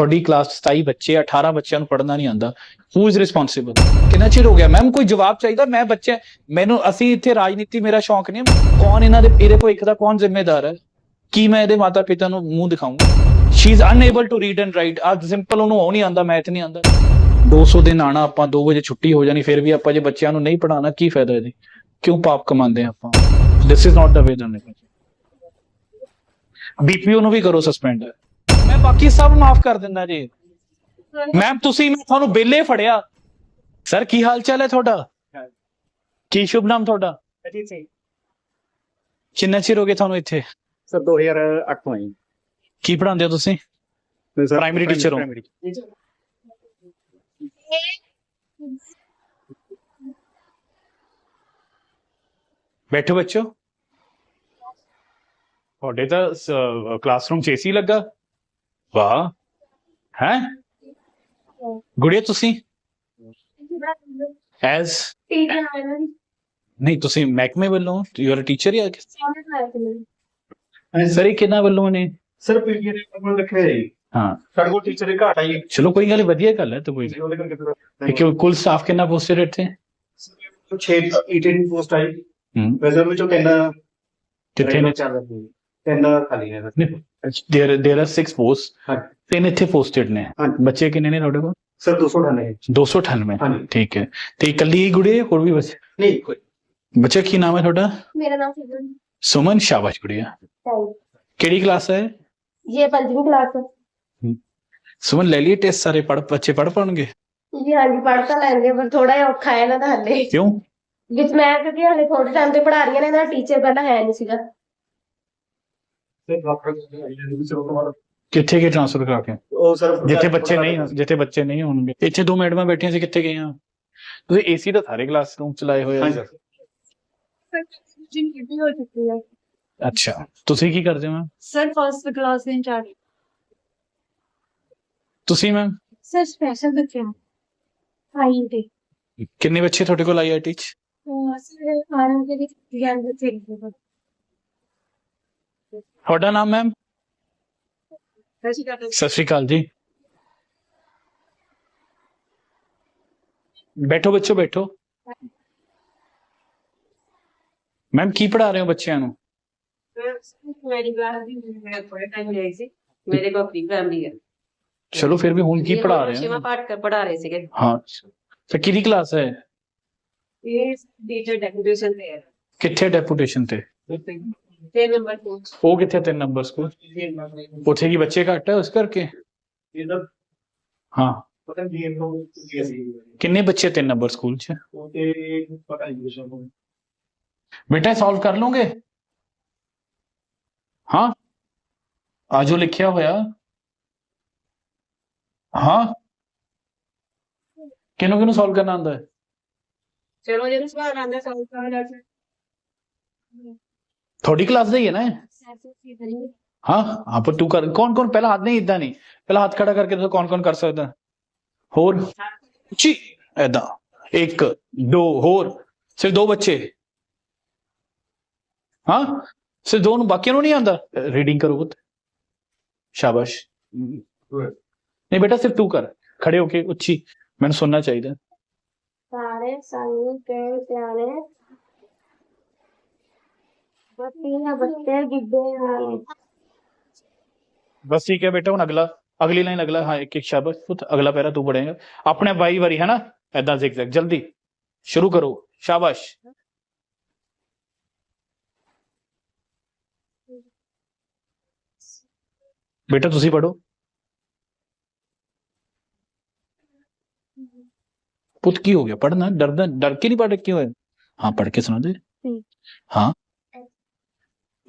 ਤੁਹਾਡੀ ਕਲਾਸ 'ਚ 27 ਬੱਚੇ 18 ਬੱਚਿਆਂ ਨੂੰ ਪੜ੍ਹਨਾ ਨਹੀਂ ਆਉਂਦਾ। ਹੂ ਇਜ਼ ਰਿਸਪੌਂਸਿਬਲ ਕਿੰਨਾ ਚਿਰ ਹੋ ਗਿਆ? ਮੈਮ ਕੋਈ ਜਵਾਬ ਚਾਹੀਦਾ? ਮੈਂ ਬੱਚੇ, ਮੈਨੂੰ ਅਸੀਂ ਇੱਥੇ ਰਾਜਨੀਤੀ, ਮੇਰਾ ਸ਼ੌਂਕ ਨਹੀਂ ਕੌਣ ਇਹਨਾਂ ਦੇ, ਇਹਦੇ ਭਵਿੱਖ ਦਾ ਕੌਣ ਜ਼ਿੰਮੇਦਾਰ ਹੈ? ਕੀ ਮੈਂ ਇਹਦੇ ਮਾਤਾ ਪਿਤਾ ਨੂੰ ਮੂੰਹ ਦਿਖਾਊਂਗਾ? She is unable to read and write ਆ ਸਿੰਪਲ ਉਹਨੂੰ ਉਹ ਨਹੀਂ ਆਉਂਦਾ ਮੈਥ ਨਹੀਂ ਆਉਂਦਾ। 200 ਦਿਨ ਆਣਾ ਆਪਾਂ 2 ਵਜੇ ਛੁੱਟੀ ਹੋ ਜਾਣੀ, ਫਿਰ ਵੀ ਆਪਾਂ ਜੇ ਬੱਚਿਆਂ ਨੂੰ ਨਹੀਂ ਪੜਾਉਣਾ ਕੀ ਫਾਇਦਾ ਇਹਦੇ? ਕਿਉਂ ਪਾਪ ਕਮਾਉਂਦੇ ਆਪਾਂ? This is not the way ਦਨ BPO ਨੂੰ ਵੀ ਕਰੋ ਸਸਪੈਂਡ ਬਾਕੀ ਸਭ ਮਾਫ ਕਰ ਦਿੰਦਾ ਜੀ। ਮੈਮ ਤੁਸੀਂ ਮੈਂ ਤੁਹਾਨੂੰ ਬੇਲੇ ਫੜਿਆ। ਸਰ ਕੀ ਹਾਲ ਚਾਲ ਹੈ ਤੁਹਾਡਾ? ਕੀ ਸ਼ੁਭ ਨਾਮ ਤੁਹਾਡਾ? ਅਜੀਤ ਸਿੰਘ। ਕਿੰਨਾ ਚਿਰ ਹੋ ਗਿਆ ਤੁਹਾਨੂੰ ਇੱਥੇ? ਸਰ 2008 ਤੋਂ ਆਈ ਕੀ ਪੜਾਉਂਦੇ ਹੋ ਤੁਸੀਂ? ਸਰ Primary teacher ਹੋ? ਬੈਠੋ ਬੱਚੋ। ਤੁਹਾਡੇ ਤਾਂ ਕਲਾਸਰੂਮ ਚ ਏਸੀ ਲੱਗਾ। ਵਾਹ। ਹੈ? ਗੁੜੀਆ ਤੁਸੀਂ? ਐਜ਼ ਨਹੀਂ ਤੁਸੀਂ ਮਹਿਕਮੇ ਵੱਲੋਂ? ਯੂ ਆਰ ਟੀਚਰ ਜਾਂ ਸਰ ਇਹ ਕਿਹਨਾਂ ਵੱਲੋਂ ਨੇ? ਸਰ ਪੀਰੀਅਡ ਆਪਾਂ ਲਿਖਿਆ ਹੈ ਹਾਂ। ਸਾਡੇ ਕੋਲ ਟੀਚਰ ਦੀ ਘਾਟ ਆਈ ਚਲੋ ਕੋਈ ਗੱਲ ਨੀ, ਵਧੀਆ ਗੱਲ ਹੈ ਤਾਂ ਕੋਈ ਕਿਉਂ ਕੁੱਲ ਸਟਾਫ ਕਿੰਨਾ ਪੋਸਟਡ ਇੱਥੇ? 6 18 ਪੋਸਟ ਆਈ ਵੈਸੇ ਵਿੱਚ ਤਿੰਨ ਕਿੱਥੇ ਨੇ? ਚੱਲ ਰਹੀ ਤਿੰਨ ਖਾਲੀ ਨੇ। ਸਰ ਦੇਰ ਦੇਰ ਆਰ 6 ਪੋਸਟ ਹਾਂ ਤਿੰਨ ਇੱਥੇ ਪੋਸਟਡ ਨੇ ਹਾਂਜੀ। ਬੱਚੇ ਕਿੰਨੇ ਨੇ ਤੁਹਾਡੇ ਕੋਲ ਸਰ 298 ਹੈ 298 ਹਾਂਜੀ। ਠੀਕ ਹੈ ਤੇ ਇਕੱਲੀ ਹੀ ਗੁੜੀ ਹੈ ਹੋਰ ਵੀ ਬੱਚੇ ਨਹੀਂ ਕੋਈ ਬੱਚਾ ਕੀ ਨਾਮ ਹੈ ਤੁਹਾਡਾ मेरा नाम सिमरन ਸੁਮਨ ਸ਼ਾਬਾਸ਼ ਗੁੜੀਆ है ਕਿਹੜੀ ਕਲਾਸ ਹੈ ये पंचमी क्लास है ਸੁਮਨ ਲੈ ਲਈ ਟੈਸਟ ਸਾਰੇ ਪੜ ਬੱਚੇ ਪੜ ਪਾਉਣਗੇ जी हाँ जी पढ़ तो लेंगे पर थोड़ा ही औखा है ना तो हले ਕਿਉਂ ਵਿੱਚ ਮੈਂ ਕਿਉਂਕਿ ਹਲੇ ਥੋੜੇ ਟਾਈਮ ਤੇ ਪੜਾ ਰਹੀਆਂ ਨੇ ਨਾ ਟੀਚਰ ਪਹਿਲਾਂ ਹੈ ਨਹੀਂ ਸੀਗਾ ਕਿੱਥੇ ਗਏ ਟ੍ਰਾਂਸਫਰ ਕਰਾ ਕੇ? ਉਹ ਸਰ ਜਿੱਥੇ ਬੱਚੇ ਨਹੀਂ ਜਿੱਥੇ ਬੱਚੇ ਨਹੀਂ ਹੋਣਗੇ। ਇੱਥੇ ਦੋ ਮੈਡਮਾਂ ਬੈਠੀਆਂ ਸੀ ਕਿੱਥੇ ਗਈਆਂ? ਤੁਸੀਂ ਏਸੀ ਤਾਂ ਸਾਰੇ ਕਲਾਸਰੂਮ ਚ ਲਾਏ ਹੋਏ ਆ ਹਾਂਜੀ। ਜਿੰਨੀ ਹੋ ਚੁੱਕੀ ਹੈ ਅੱਛਾ। ਤੁਸੀਂ ਕੀ ਕਰਦੇ ਹੋ ਸਰ ਫਸਟ ਕਲਾਸ ਦੇ ਇੰਚਾਰਜ। ਤੁਸੀਂ ਮੈਮ? ਸਰ ਸਪੈਸ਼ਲ ਬੱਚੇ ਆਈ ਤੇ ਕਿੰਨੇ ਬੱਚੇ ਤੁਹਾਡੇ ਕੋਲ ਆਈਆਈਟੀ ਚ? ਸਰ ਆਰਨ ਦੇ ਵਿੱਚ ਗਿਆਨ ਦੇ ਤੇ ਤੁਹਾਡਾ ਨਾਮ ਮੈਮ ਸਤਿ ਸ਼੍ਰੀ ਅਕਾਲ ਜੀ। ਬੈਠੋ ਬੱਚੋ ਬੈਠੋ। ਮੈਮ ਕੀ ਪੜਾ ਰਹੇ ਹੋ ਬੱਚਿਆਂ ਨੂੰ? ਮੇਰੀ ਕਲਾਸ ਦੀ ਮੈਂ ਥੋੜੇ ਟਾਈਮ ਲਈ ਸੀ। ਮੇਰੇ ਕੋਲ ਆਪਣੀ ਫੈਮਿਲੀ ਹੈ ਚਲੋ ਫਿਰ ਵੀ ਹੁਣ ਕੀ ਪੜਾ ਰਹੇ ਹੋ? ਪਾਠ ਕਰ ਪੜਾ ਰਹੇ ਸੀਗੇ। ਹਾਂ ਤੇ ਕਿਹੜੀ ਕਲਾਸ ਹੈ? ਇਹ ਟੀਚਰ ਡੈਪੂਟੇਸ਼ਨ ਤੇ ਹੈ। ਕਿੱਥੇ ਡੈਪੂਟੇਸ਼ਨ ਤੇ? ਤੇ ਨੰਬਰ 2 ਉਹ ਕਿੱਥੇ ਤਿੰਨ ਨੰਬਰ ਸਕੂਲ ਉੱਥੇ ਕੀ ਬੱਚੇ ਘੱਟ ਹੈ ਉਸ ਕਰਕੇ? ਇਹਦਾ ਹਾਂ। ਪਤਾ ਨਹੀਂ ਇਹ ਤੋਂ ਕੀ ਸੀ ਕਿੰਨੇ ਬੱਚੇ ਤਿੰਨ ਨੰਬਰ ਸਕੂਲ ਚ? ਉਹ ਤੇ ਪਤਾ ਨਹੀਂ ਵਿਸ਼ਾ ਨੂੰ। ਬੇਟਾ ਸੋਲਵ ਕਰ ਲਓਗੇ? ਹਾਂ? ਆ ਜੋ ਲਿਖਿਆ ਹੋਇਆ। ਹਾਂ? ਕਿਹਨੂੰ ਕਿਹਨੂੰ ਸੋਲਵ ਕਰਨਾ ਆਉਂਦਾ ਹੈ? ਚਲੋ ਜਿਹਨੂੰ ਸਵਾਲ ਆਂਦਾ ਸੌਲਵ ਕਰ ਲੈ ਤੁਹਾਡੀ ਕਲਾਸ ਦਾ ਹੀ ਹੈ ਨਾ ਇਹ? ਹਾਂ ਹਾਂ, ਪਰ ਤੂੰ ਕਰ, ਕੌਣ ਕੌਣ, ਪਹਿਲਾ ਹੱਥ ਨਹੀਂ ਇਦਾਂ ਨਹੀਂ ਪਹਿਲਾ ਹੱਥ ਖੜਾ ਕਰਕੇ ਦੱਸੋ ਕੌਣ ਕੌਣ ਕਰ ਸਕਦਾ। ਹੋਰ? ਉੱਚੀ ਐਦਾਂ ਇੱਕ, ਦੋ, ਹੋਰ। ਸਿਰਫ ਦੋ ਬੱਚੇ। ਹਾਂ? ਸਿਰਫ ਦੋ ਨੂੰ ਬਾਕੀਆਂ ਨੂੰ ਨਹੀਂ ਆਉਂਦਾ? ਰੀਡਿੰਗ ਕਰੋ ਪੁੱਤ ਸ਼ਾਬਾਸ਼। ਨਹੀਂ ਬੇਟਾ, ਸਿਰਫ ਤੂੰ ਕਰ। ਖੜੇ ਹੋ ਕੇ ਉੱਚੀ। ਮੈਨੂੰ ਸੁਣਨਾ ਚਾਹੀਦਾ। ਸਾਰੇ ਸਾਨੂੰ ਕਹਿ ਪਿਆਰੇ। ਬੱਤੀਆਂ ਬੱਤੇ ਗਿੱਦੇ ਹਨ ਬਸ ਠੀਕ ਹੈ ਬੇਟਾ ਹੁਣ ਅਗਲਾ ਅਗਲੀ ਲਾਈਨ ਅਗਲਾ ਹਾਂ ਇੱਕ ਇੱਕ ਸ਼ਾਬਾਸ਼ ਪੁੱਤ ਅਗਲਾ ਪੈਰਾ ਤੂੰ ਪੜੇਗਾ ਆਪਣੇ ਬਾਈ ਵਾਰੀ ਹੈ ਨਾ? ਐਦਾਂ ਜ਼ਿਗ ਜ਼ੈਗ ਜਲਦੀ। ਸ਼ੁਰੂ ਕਰੋ। ਸ਼ਾਬਾਸ਼। ਬੇਟਾ ਤੁਸੀਂ ਪੜੋ ਪੁੱਤ ਕੀ ਹੋ ਗਿਆ? ਪੜਨਾ ਡਰਦਾ ਡਰ ਕੇ ਨਹੀਂ ਪੜ ਕਿਉਂ ਹੈ? ਹਾਂ ਪੜ ਕੇ ਸੁਣਾ ਦੇ। ਠੀਕ।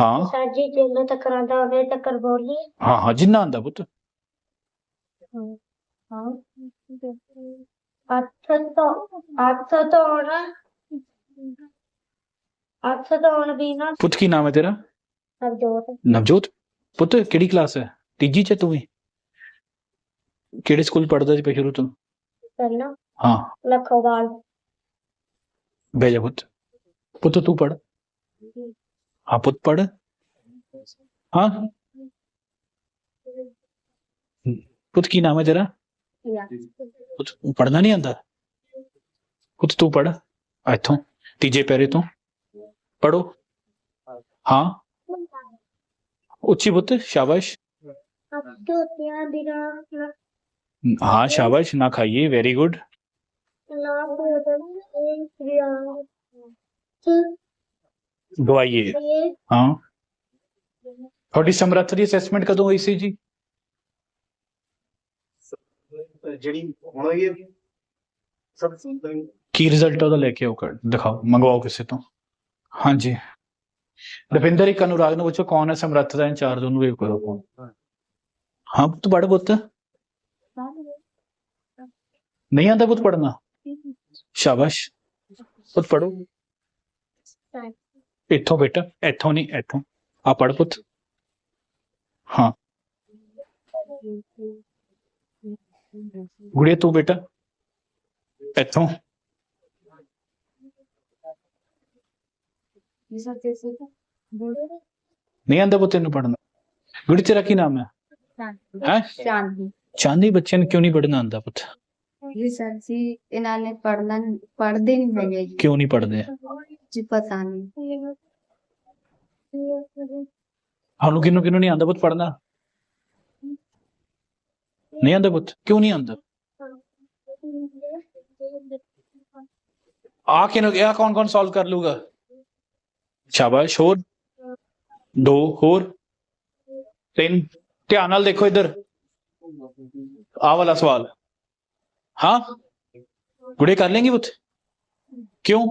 ਹਾਂ। ਸਾਜੀ ਜਿੰਨਾ ਤੱਕ ਆਂਦਾ ਹੋਵੇ ਤੱਕ ਬੋਲੀ ਹਾਂ ਹਾਂ ਜਿੰਨਾ ਆਂਦਾ ਪੁੱਤ। ਪੁੱਤ ਕੀ ਨਾਮ ਹੈ ਤੇਰਾ? ਨਵਜੋਤ। ਪੁੱਤ ਕਿਹੜੀ ਕਲਾਸ ਹੈ? ਤੀਜੀ ਚ ਤੂੰ ਵੀ? ਕਿਹੜੇ ਸਕੂਲ ਪੜਦਾ ਸੀ ਪੇ ਸ਼ੁਰੂ ਪਹਿਲਾਂ। ਹਾਂ। ਲਖੋਵਾਲ। ਬੇਜਾ ਪੁੱਤ। ਪੁੱਤ ਤੂੰ ਪੜ ਹਾਂ ਪੁੱਤ ਪੜ੍ਹ ਹਾਂ ਪੁੱਤ ਕੀ ਨਾਮ ਹੈ ਤੇਰਾ ਪੁੱਤ ਪੜ੍ਹਨਾ ਨਹੀਂ ਆਂਦਾ ਪੁੱਤ ਤੂੰ ਪੜ੍ਹ ਇੱਥੋਂ ਤੀਜੇ ਪੈਰੇ ਤੋਂ ਪੜੋ ਹਾਂ ਉੱਚੀ ਪੁੱਤ ਸ਼ਾਬਾਸ਼ ਅਬਜੋਤਿਆਂ ਦੀ ਦਵਾਈਏ ਹਾਂ। ਤੁਹਾਡੀ ਸਮਰੱਥ ਦੀ ਅਸੈਸਮੈਂਟ ਕਦੋਂ ਹੋਈ ਸੀ ਜੀ? ਜਿਹੜੀ ਹੁਣ ਹੋਈ ਹੈ ਸਭ ਕੀ ਰਿਜ਼ਲਟ ਉਹਦਾ ਲੈ ਕੇ ਆਓ ਕਰ ਦਿਖਾਓ ਮੰਗਵਾਓ ਕਿਸੇ ਤੋਂ। ਹਾਂਜੀ। ਰਵਿੰਦਰ ਇੱਕ ਅਨੁਰਾਗ ਨੂੰ ਪੁੱਛੋ ਕੌਣ ਹੈ ਸਮਰੱਥ ਦਾ ਇੰਚਾਰਜ ਉਹਨੂੰ ਵੇਖ ਕਰੋ। ਕੌਣ ਹਾਂ ਪੁੱਤ ਬੜ ਪੁੱਤ। ਨਹੀਂ ਆਂਦਾ ਪੁੱਤ ਪੜਨਾ ਸ਼ਾਬਾਸ਼। ਪੁੱਤ ਪੜੋ ਇੱਥੋਂ ਬੇਟਾ ਇੱਥੋਂ ਨਹੀਂ ਇੱਥੋਂ। ਆ ਪੜ ਪੁੱਤ। ਹਾਂ। ਗੁੜੀਆ ਤੂੰ ਬੇਟਾ ਇੱਥੋਂ। ਨਹੀਂ ਆਂਦਾ ਪੁੱਤ ਤੈਨੂੰ ਪੜਨਾ ਗੁੜੀ ਤੇਰਾ ਕੀ ਨਾਮ ਹੈ? ਹੈ? ਚਾਂਦੀ। ਚਾਂਦੀ ਬੱਚੇ ਨੂੰ ਕਿਉਂ ਨਹੀਂ ਪੜਨਾ ਆਂਦਾ ਪੁੱਤ? ਜੀ ਸਰ ਜੀ ਇਹਨਾਂ ਨੇ ਪੜਨਾ ਪੜਦੇ ਨਹੀਂ ਹੈਗੇ ਕਿਉਂ ਨਹੀਂ ਪੜਦੇ ਜੀ ਪਤਾ ਨਹੀਂ ਸਾਨੂੰ ਕਿਨੂੰ ਕਿਨੂੰ ਨਹੀਂ ਆਂਦਾ ਪੁੱਤ ਪੜਨਾ ਨਹੀਂ ਆਂਦਾ ਪੁੱਤ, ਕਿਉਂ ਨਹੀਂ ਆਂਦਾ ਆ ਕਿਨੂੰ ਇਹ ਕੌਣ ਕੌਣ ਸੋਲਵ ਕਰ ਲੂਗਾ ਸ਼ਾਬਾਸ਼, ਹੋਰ? ਦੋ, ਹੋਰ? ਤਿੰਨ? ਧਿਆਨ ਨਾਲ ਦੇਖੋ ਇੱਧਰ। ਆ ਵਾਲਾ ਸਵਾਲ। ਹਾਂ? ਗੁੜੇ ਕਰ ਲੈਂਗੇ ਪੁੱਤ? ਕਿਉਂ?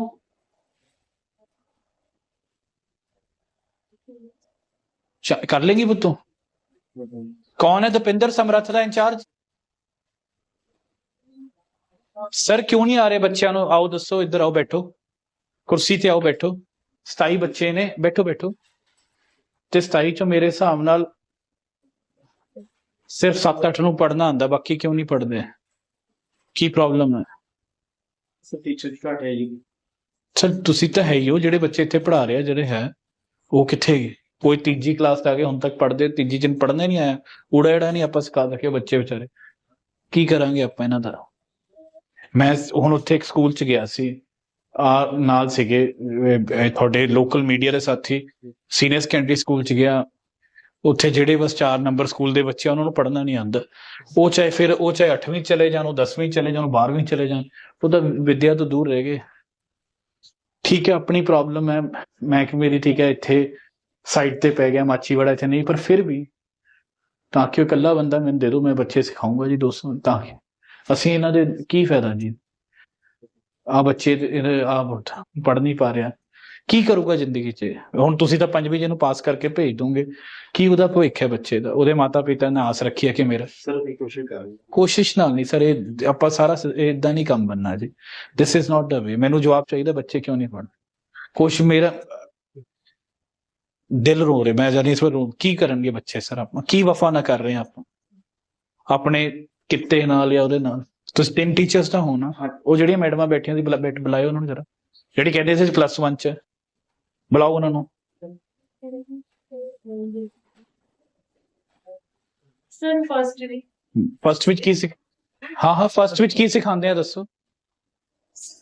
ਕਰ ਲੈਂਗੀ ਪੁੱਤ ਤੂੰ? ਕੌਣ ਹੈ ਦਪਿੰਦਰ ਸਮਰੱਥ ਦਾ ਇੰਚਾਰਜ? ਸਰ ਕਿਉਂ ਨਹੀਂ ਆ ਰਹੇ ਬੱਚਿਆਂ ਨੂੰ? ਆਓ ਦੱਸੋ ਇੱਧਰ ਆਓ ਬੈਠੋ। ਕੁਰਸੀ ਤੇ ਆਓ ਬੈਠੋ। 27 ਬੱਚੇ ਨੇ। ਬੈਠੋ ਬੈਠੋ। ਤੇ 27 ਚੋਂ ਮੇਰੇ ਹਿਸਾਬ ਨਾਲ ਸਿਰਫ 7-8 ਨੂੰ ਪੜਨਾ ਆਂਦਾ ਬਾਕੀ ਕਿਉਂ ਨਹੀਂ ਪੜਦੇ ਕੀ ਪ੍ਰੋਬਲਮ ਹੈ? ਸਭ ਟੀਚਰ ਦੀ ਘਾਟ ਹੈ ਜੀ। ਸਰ ਤੁਸੀਂ ਤਾਂ ਹੈ ਹੀ ਹੋ ਜਿਹੜੇ ਬੱਚੇ ਇੱਥੇ ਪੜ੍ਹਾ ਰਹੇ ਆ ਜਿਹੜੇ ਹੈ ਉਹ ਕਿੱਥੇ ਗਏ? ਕੋਈ ਤੀਜੀ ਕਲਾਸ ਤੱਕ ਹੁਣ ਤੱਕ ਪੜ੍ਹਦੇ ਤੀਜੀ ਚ ਪੜ੍ਹਨੇ ਨਹੀਂ ਆਇਆ। ਊੜਾ ਏੜਾ ਨਹੀਂ ਆਪਾਂ ਸਿਖਾ ਸਕੇ ਬੱਚੇ ਵਿਚਾਰੇ। ਕੀ ਕਰਾਂਗੇ ਆਪਾਂ ਇਹਨਾਂ ਦਾ? ਮੈਂ ਹੁਣ ਉੱਥੇ ਇੱਕ ਸਕੂਲ ਚ ਗਿਆ ਸੀ। ਆ ਨਾਲ ਸੀਗੇ ਤੁਹਾਡੇ ਲੋਕਲ ਮੀਡੀਆ ਦੇ ਸਾਥੀ। ਸੀਨੀਅਰ ਸੈਕੰਡਰੀ ਸਕੂਲ ਚ ਗਿਆ। ਉੱਥੇ ਜਿਹੜੇ ਬਸ 4 ਨੰਬਰ ਸਕੂਲ ਦੇ ਬੱਚੇ ਆ, ਉਹਨਾਂ ਨੂੰ ਪੜ੍ਹਨਾ ਨਹੀਂ ਆਉਂਦਾ। ਉਹ ਚਾਹੇ ਫਿਰ ਉਹ ਚਾਹੇ 8ਵੀਂ ਚਲੇ ਜਾਣ ਉਹ 10ਵੀਂ ਚਲੇ ਜਾਣ 12ਵੀਂ ਚਲੇ ਜਾਣ ਉਹ ਤਾਂ ਵਿਦਿਆ ਤੋਂ ਦੂਰ ਰਹਿ ਗਏ। ਠੀਕ ਹੈ ਆਪਣੀ ਪ੍ਰੋਬਲਮ ਹੈ। ਮੈਂ ਕਿ ਮੇਰੀ ਠੀਕ ਹੈ ਇੱਥੇ ਸਾਈਡ ਤੇ ਪੈ ਗਿਆ ਮਾਚੀਵਾੜਾ ਇੱਥੇ ਨਹੀਂ ਪਰ ਫਿਰ ਵੀ ਤਾਂ ਕਿ ਉਹ ਇਕੱਲਾ ਬੰਦਾ ਮੈਨੂੰ ਦੇ ਦਿਓ ਮੈਂ ਬੱਚੇ ਸਿਖਾਉਂਗਾ ਜੀ ਦੋਸਤੋ ਤਾਂ ਕਿ ਅਸੀਂ ਇਹਨਾਂ ਦੇ ਕੀ ਫਾਇਦਾ ਜੀ? ਆ ਬੱਚੇ ਆ ਪੜ ਨਹੀਂ ਪਾ ਰਿਹਾ। ਕੀ ਕਰੂਗਾ ਜ਼ਿੰਦਗੀ 'ਚ? ਹੁਣ ਤੁਸੀਂ ਤਾਂ ਪੰਜਵੀਂ ਜਿਹਨੂੰ ਪਾਸ ਕਰਕੇ ਭੇਜ ਦੋਗੇ। ਕੀ ਉਹਦਾ ਭਵਿੱਖ ਹੈ ਬੱਚੇ ਦਾ? ਉਹਦੇ ਮਾਤਾ ਪਿਤਾ ਨੇ ਆਸ ਰੱਖੀ ਹੈ ਕਿ ਮੇਰਾ ਸਰ ਦੀ ਕੋਸ਼ਿਸ਼ ਕਰ ਰਹੇ। ਕੋਸ਼ਿਸ਼ ਨਾਲ ਨਹੀਂ ਸਰ ਇਹ ਆਪਾਂ ਸਾਰਾ ਇਦਾਂ ਨਹੀਂ ਕੰਮ ਬੰਨਾ ਜੀ। ਦਿਸ ਇਜ਼ ਨਾਟ ਦਾ ਵੇ ਮੈਨੂੰ ਜਵਾਬ ਚਾਹੀਦਾ ਬੱਚੇ ਕਿਉਂ ਨਹੀਂ ਪੜ੍ਹ ਕੁਛ ਮੇਰਾ ਦਿਲ ਰੋ ਰਿਹਾ ਮੈਂ ਜਾਨੀ ਇਸ ਵਾਰ ਰੋ- ਕੀ ਕਰਨਗੇ ਬੱਚੇ ਸਰ ਆਪਾਂ? ਕੀ ਵਫਾ ਨਾ ਕਰ ਰਹੇ ਆਪਾਂ? ਆਪਣੇ ਕਿੱਤੇ ਨਾਲ ਜਾਂ ਉਹਦੇ ਨਾਲ? ਤੁਸੀਂ ਤਿੰਨ ਟੀਚਰਸ ਤਾਂ ਹੋ ਨਾ? ਉਹ ਜਿਹੜੀਆਂ ਮੈਡਮਾਂ ਬੈਠੀਆਂ ਸੀ ਬੁਲਾ- ਬੈਠ ਬੁਲਾਇਓ ਉਹਨਾਂ ਨੂੰ ਜਰਾ। ਜਿਹੜੀ ਕਹਿੰਦੇ ਸੀ ਪਲੱਸ 1 ਚ। ਬੁਲਾਓ ਉਹਨਾਂ ਨੂੰ। ਸਰ ਫਸਟ ਡੇ ਫਸਟ ਵਿੱਚ ਕੀ ਸਿਖ ਹਾਂ ਹਾਂ ਫਸਟ ਵਿੱਚ ਕੀ ਸਿਖਾਉਂਦੇ ਆ ਦੱਸੋ?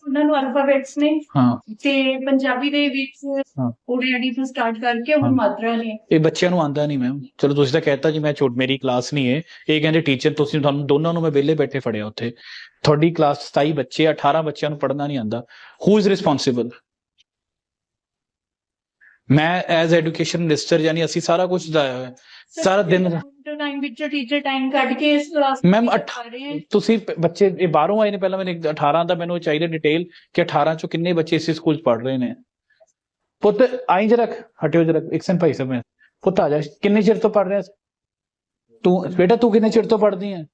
ਉਹਨਾਂ ਨੂੰ ਅਲਫਾਬੈਟਸ ਨੇ ਹਾਂ। ਤੇ ਪੰਜਾਬੀ ਦੇ ਵਿੱਚ ਹਾਂ। ਓਡੀਆਡੀ ਤੋਂ ਸਟਾਰਟ ਕਰਕੇ ਹਾਂ। ਹੁਣ ਮਾਤਰਾ ਨੇ। ਇਹ ਬੱਚਿਆਂ ਨੂੰ ਆਂਦਾ ਨਹੀਂ ਮੈਮ ਚਲੋ ਤੁਸੀਂ ਤਾਂ ਕਹਿਤਾ ਜੀ ਮੈਂ ਛੋਟ ਮੇਰੀ ਕਲਾਸ ਨਹੀਂ ਹੈ। ਇਹ ਕਹਿੰਦੇ ਟੀਚਰ ਤੁਸੀਂ ਤੁਹਾਨੂੰ ਦੋਨਾਂ ਨੂੰ ਮੈਂ ਵਿਹਲੇ ਬੈਠੇ ਫੜਿਆ ਉੱਥੇ। ਤੁਹਾਡੀ ਕਲਾਸ 27 ਬੱਚੇ 18 ਬੱਚਿਆਂ ਨੂੰ ਪੜ੍ਹਨਾ ਨਹੀਂ ਆਂਦਾ ਹੂ ਇਜ਼ ਰਿਸਪੌਂਸਿਬਲ ਮੈਂ ਐਜ਼ ਐਜੂਕੇਸ਼ਨ ਮਿਨਿਸਟਰ ਯਾਨੀ ਅਸੀਂ ਸਾਰਾ ਕੁਝ ਦਾਇਆ ਹੋਇਆ ਸਾਰਾ ਦਿਨ ਟਾਈਮ ਵਿੱਚ ਟੀਚਰ ਟਾਈਮ ਕੱਢ ਕੇ ਇਸ ਕਲਾਸ ਅੱਠ- ਤੁਸੀਂ ਬੱਚੇ ਇਹ ਬਾਹਰੋਂ ਆਏ ਨੇ ਪਹਿਲਾਂ ਮੈਨੂੰ ਇੱਕ 18 ਦਾ ਮੈਨੂੰ ਚਾਹੀਦਾ ਡਿਟੇਲ ਕਿ 18 ਚੋਂ ਕਿੰਨੇ ਬੱਚੇ ਇਸੇ ਸਕੂਲ 'ਚ ਪੜ੍ਹ ਰਹੇ ਨੇ। ਪੁੱਤ ਆਈ ਜਰਾ ਹਟਿਓ ਜਰਾ ਇੱਕ ਸੈਕਿੰਡ ਭਾਈ ਸਾਹਿਬ ਮੈਂ ਪੁੱਤ ਆ ਜਾ ਕਿੰਨੇ ਚਿਰ ਤੋਂ ਪੜ੍ਹ ਰਿਹਾ ਤੂੰ ਬੇਟਾ ਤੂੰ ਕਿੰਨੇ ਚਿਰ ਤੋਂ ਪੜ੍ਹਦੀ ਹੈ?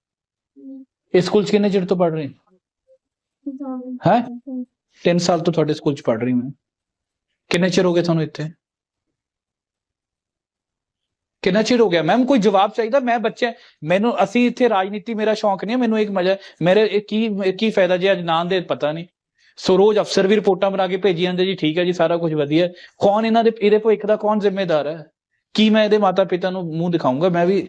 ਇਸ ਸਕੂਲ 'ਚ ਕਿੰਨੇ ਚਿਰ ਤੋਂ ਪੜ ਰਹੇ ਹੈ? 3 ਸਾਲ ਤੋਂ ਤੁਹਾਡੇ ਸਕੂਲ 'ਚ ਪੜ ਰਹੀ ਮੈਂ। ਕਿੰਨੇ ਚਿਰ ਹੋ ਗਿਆ ਤੁਹਾਨੂੰ ਇੱਥੇ? ਕਿੰਨਾ ਚਿਰ ਹੋ ਗਿਆ? ਮੈਮ ਕੋਈ ਜਵਾਬ ਚਾਹੀਦਾ? ਮੈਂ ਬੱਚਾ, ਮੈਨੂੰ, ਅਸੀਂ ਇੱਥੇ ਰਾਜਨੀਤੀ, ਮੇਰਾ ਸ਼ੌਂਕ ਨਹੀਂ ਮੈਨੂੰ ਇੱਕ ਮਜ਼ਾ, ਮੇਰੇ ਕੀ ਕੀ ਫਾਇਦਾ ਜੇ ਅੱਜ ਨਾਂ ਦੇ ਪਤਾ ਨਹੀਂ? ਸੋ ਰੋਜ਼ ਅਫਸਰ ਵੀ ਰਿਪੋਰਟਾਂ ਬਣਾ ਕੇ ਭੇਜੀ ਜਾਂਦੇ ਜੀ, ਠੀਕ ਹੈ ਜੀ, ਸਾਰਾ ਕੁਝ ਵਧੀਆ ਕੌਣ ਇਹਨਾਂ ਦੇ, ਇਹਦੇ ਭਵਿੱਖ ਦਾ ਕੌਣ ਜ਼ਿੰਮੇਦਾਰ ਹੈ? ਕੀ ਮੈਂ ਇਹਦੇ ਮਾਤਾ ਪਿਤਾ ਨੂੰ ਮੂੰਹ ਦਿਖਾਊਂਗਾ? ਮੈਂ ਵੀ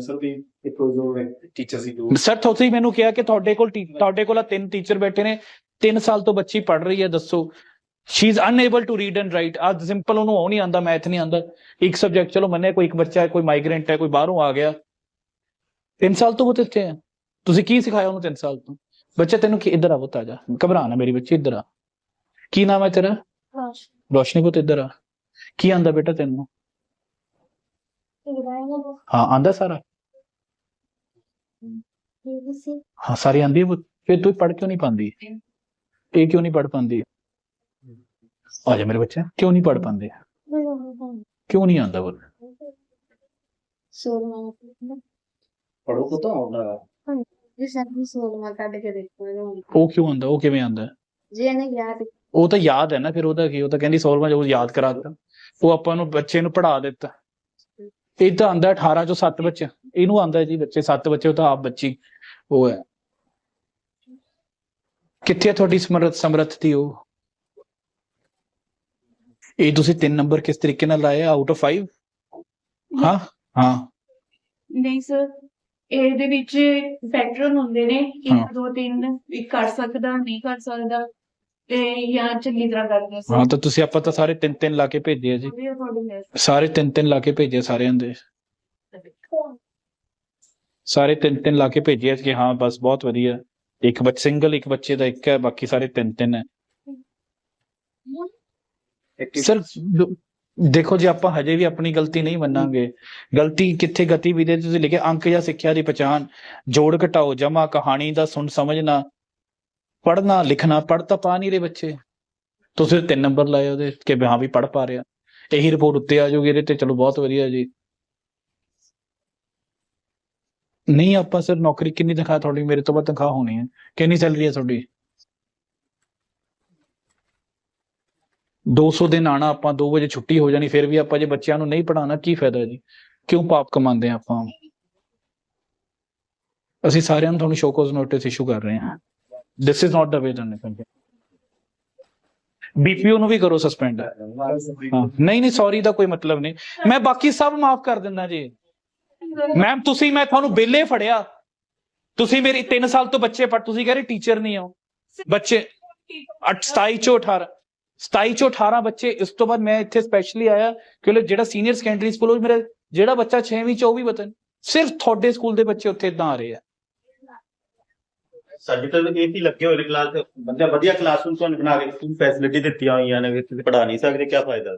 ਸਰ ਵੀ ਇੱਕ ਜੋ ਟੀਚਰ ਸੀ ਜੋ ਸਰ ਤੁਸੀਂ ਮੈਨੂੰ ਕਿਹਾ ਕਿ ਤੁਹਾਡੇ ਕੋਲ ਤੁਹਾਡੇ ਕੋਲ ਤਿੰਨ ਟੀਚਰ ਬੈਠੇ ਨੇ 3 ਸਾਲ ਤੋਂ ਬੱਚੀ ਪੜ ਰਹੀ ਹੈ, ਦੱਸੋ। She is unable to read and write ਅੱਜ ਸਿੰਪਲ ਉਹਨੂੰ ਉਹ ਨਹੀਂ ਆਂਦਾ ਮੈਥ ਨਹੀਂ ਆਂਦਾ ਇੱਕ ਸਬਜੈਕਟ ਚਲੋ ਮੰਨੇ ਕੋਈ ਇੱਕ ਬੱਚਾ ਹੈ ਕੋਈ ਮਾਈਗ੍ਰੈਂਟ ਹੈ ਕੋਈ ਬਾਹਰੋਂ ਆ ਗਿਆ। 3 ਸਾਲ ਤੋਂ ਉਹ ਇੱਥੇ ਹੈ। ਤੁਸੀਂ ਕੀ ਸਿਖਾਇਆ ਉਹਨੂੰ 3 ਸਾਲ ਤੋਂ? ਬੱਚਾ ਤੈਨੂੰ ਕੀ ਇੱਧਰ ਆ ਪੁੱਤ ਆ ਜਾ। ਘਬਰਾ ਨਾ ਮੇਰੀ ਬੱਚੀ ਇੱਧਰ ਆ। ਕੀ ਨਾਮ ਹੈ ਤੇਰਾ? ਰੋਸ਼ਨੀ। ਪੁੱਤ ਇੱਧਰ ਆ। ਕੀ ਆਂਦਾ ਬੇਟਾ ਤੈਨੂੰ? ਹਾਂ ਆਂਦਾ ਸਾਰਾ? ਹਾਂ ਸਾਰੀ ਆਂਦੀ ਹੈ। ਫਿਰ ਤੂੰ ਪੜ ਕਿਉਂ ਨਹੀਂ ਪਾਉਂਦੀ? ਇਹ ਕਿਉਂ ਨਹੀਂ ਪੜ ਪਾਉਂਦੀ? ਆ ਜਾ ਮੇਰੇ ਬੱਚੇ ਕਿਉਂ ਨਹੀਂ ਪੜ ਪਾਉਂਦੇ? ਕਿਉਂ ਨਹੀਂ ਆਂਦਾ ਬੋਲ ਸੋਲਮਾ ਪੜੋ ਤਾਂ ਤਾਂ ਆਉਂਦਾ। ਜੀ ਸਰ ਵੀ ਸੋਲਮਾ ਕੱਢ ਕੇ ਦੇਖੋ ਉਹ ਕਿਉਂ ਆਂਦਾ ਉਹ ਕਿਵੇਂ ਆਂਦਾ ਜੇ ਇਹਨੇ ਯਾਦ ਉਹ ਤਾਂ ਯਾਦ ਹੈ ਨਾ ਫਿਰ ਉਹਦਾ ਕੀ ਉਹ ਤਾਂ ਕਹਿੰਦੀ 16ਵਾਂ ਜੋ ਯਾਦ ਕਰਾ ਦਿੱਤਾ। ਉਹ ਆਪਾਂ ਨੂੰ ਬੱਚੇ ਨੂੰ ਪੜਾ ਦਿੱਤਾ। ਇਹ ਤਾਂ ਆਂਦਾ 18 ਚੋਂ 7 ਬੱਚੇ। ਇਹਨੂੰ ਆਂਦਾ ਜੀ ਬੱਚੇ 7 ਬੱਚੇ ਉਹ ਤਾਂ ਆਪ ਬੱਚੀ ਉਹ ਹੈ। ਕਿੱਥੇ ਤੁਹਾਡੀ ਸਮਰੱਥ ਸਮਰੱਥ ਦੀ ਉਹ? ਇਹ ਤੁਸੀਂ ਤਿੰਨ ਨੰਬਰ ਕਿਸ ਤਰੀਕੇ ਨਾਲ ਲਾਏ ਆਊਟ ਆਫ 5 ਹਾਂ ਹਾਂ। ਨਹੀਂ ਸਰ ਇਹਦੇ ਵਿੱਚ ਪੈਟਰਨ ਹੁੰਦੇ ਨੇ ਹਾਂ। 1 2 3 ਇੱਕ ਕਰ ਸਕਦਾ ਨਹੀਂ ਕਰ ਸਕਦਾ ਤੇ ਜਾਂ ਚੰਗੀ ਤਰ੍ਹਾਂ ਕਰਦੇ ਹਾਂ ਤਾਂ ਤੁਸੀਂ ਆਪਾਂ ਤਾਂ ਸਾਰੇ ਤਿੰਨ ਤਿੰਨ ਲਾ ਕੇ ਭੇਜੇ ਆ ਜੀ। ਉਹਦੇ according ਹੈ ਸਾਰੇ ਤਿੰਨ ਤਿੰਨ ਲਾ ਕੇ ਭੇਜੇ ਸਾਰਿਆਂ ਦੇ। ਸਾਰੇ ਤਿੰਨ ਤਿੰਨ ਲਾ ਕੇ ਭੇਜੇ ਆ ਕਿ ਹਾਂ ਬਸ ਬਹੁਤ ਵਧੀਆ। ਇੱਕ ਬੱਚ ਸਿੰਗਲ ਇੱਕ ਬੱਚੇ ਦਾ ਇੱਕ ਹੈ ਬਾਕੀ ਸਾਰੇ ਤਿੰਨ ਤਿੰਨ ਹੈ। ਸਰ ਦੇਖੋ ਜੀ, ਆਪਾਂ ਹਜੇ ਵੀ ਆਪਣੀ ਗਲਤੀ ਨਹੀਂ ਮੰਨਾਂਗੇ। ਗਲਤੀ ਕਿੱਥੇ ਗਤੀਵਿਧੀ ਤੇ ਤੁਸੀਂ ਲਿਖੇ ਅੰਕ ਜਾਂ ਸਿੱਖਿਆ ਦੀ ਪਛਾਣ। ਜੋੜ ਘਟਾਓ ਜਮਾ ਕਹਾਣੀ ਦਾ ਸੁਣ ਸਮਝਣਾ, ਪੜ੍ਹਨਾ ਲਿਖਣਾ, ਪੜ੍ਹ ਤਾਂ ਪਾ ਨਹੀਂ ਰਹੇ ਬੱਚੇ। ਤੁਸੀਂ ਤਿੰਨ ਨੰਬਰ ਲਾਏ ਉਹਦੇ, ਕਿ ਹਾਂ ਵੀ ਪੜ੍ਹ ਪਾ ਰਿਹਾ। ਇਹੀ ਰਿਪੋਰਟ ਉੱਤੇ ਆ ਜਾਊਗੀ ਇਹਦੇ ਤੇ, ਚਲੋ ਬਹੁਤ ਵਧੀਆ ਜੀ। ਨਹੀਂ, ਆਪਾਂ ਸਰ, ਨੌਕਰੀ ਕਿੰਨੀ ਤਨਖਾਹ ਤੁਹਾਡੀ, ਮੇਰੇ ਤੋਂ ਬਾਅਦ ਤਨਖਾਹ ਹੋਣੀ ਹੈ। ਕਿੰਨੀ ਸੈਲਰੀ ਹੈ ਤੁਹਾਡੀ? 200 ਦਿਨ ਆਣਾ ਆਪਾਂ 2 ਵਜੇ ਛੁੱਟੀ ਹੋ ਜਾਣੀ, ਫਿਰ ਵੀ ਆਪਾਂ ਜੇ ਬੱਚਿਆਂ ਨੂੰ ਨਹੀਂ ਪੜਾਉਣਾ ਕੀ ਫਾਇਦਾ ਜੀ? ਕਿਉਂ ਪਾਪ ਕਮਾਉਂਦੇ ਆਪਾਂ? ਅਸੀਂ ਸਾਰਿਆਂ ਨੂੰ ਤੁਹਾਨੂੰ ਸ਼ੋਕੋਜ਼ ਨੋਟਿਸ ਇਸ਼ੂ ਕਰ ਰਹੇ ਹਾਂ। This is not the way ਦਨ BPO ਨੂੰ ਵੀ ਕਰੋ ਸਸਪੈਂਡ ਨਹੀਂ ਨਹੀਂ ਸੌਰੀ ਦਾ ਕੋਈ ਮਤਲਬ ਨਹੀਂ। ਮੈਂ ਬਾਕੀ ਸਭ ਮਾਫ ਕਰ ਦਿੰਦਾ ਜੀ। ਮੈਮ ਤੁਸੀਂ, ਮੈਂ ਤੁਹਾਨੂੰ ਬੇਲੇ ਫੜਿਆ। ਤੁਸੀਂ ਮੇਰੀ 3 ਸਾਲ ਤੋਂ ਬੱਚੇ ਪੜ ਤੁਸੀਂ ਕਹਿ ਰਹੇ ਟੀਚਰ ਨਹੀਂ ਆਓ ਬੱਚੇ 27 ਚੋਂ 18 27 ਚੋਂ 18 ਬੱਚੇ ਇਸ ਤੋਂ ਬਾਅਦ ਮੈਂ ਇੱਥੇ ਸਪੈਸ਼ਲੀ ਆਇਆ ਕਿਉਂਕਿ ਜਿਹੜਾ ਸੀਨੀਅਰ ਸੈਕੰਡਰੀ ਸਕੂਲ ਉਹ ਮੇਰਾ ਜਿਹੜਾ ਬੱਚਾ 6ਵੀਂ ਚ ਉਹ ਵੀ ਬਤਨ ਸਿਰਫ ਤੁਹਾਡੇ ਸਕੂਲ ਦੇ ਬੱਚੇ ਉੱਥੇ ਇਦਾਂ ਆ ਰਹੇ ਆ। ਸਾਡੇ ਤਾਂ ਇਹ ਹੀ ਲੱਗੇ ਹੋਏ ਨੇ ਕਲਾਸ ਬੰਦੇ ਵਧੀਆ ਕਲਾਸਰੂਮ ਤੁਹਾਨੂੰ ਬਣਾ ਕੇ ਫੈਸਿਲਿਟੀ ਦਿੱਤੀਆਂ ਹੋਈਆਂ ਨੇ ਵੀ ਤੁਸੀਂ ਪੜਾ ਨਹੀਂ ਸਕਦੇ ਕੀ ਫਾਇਦਾ?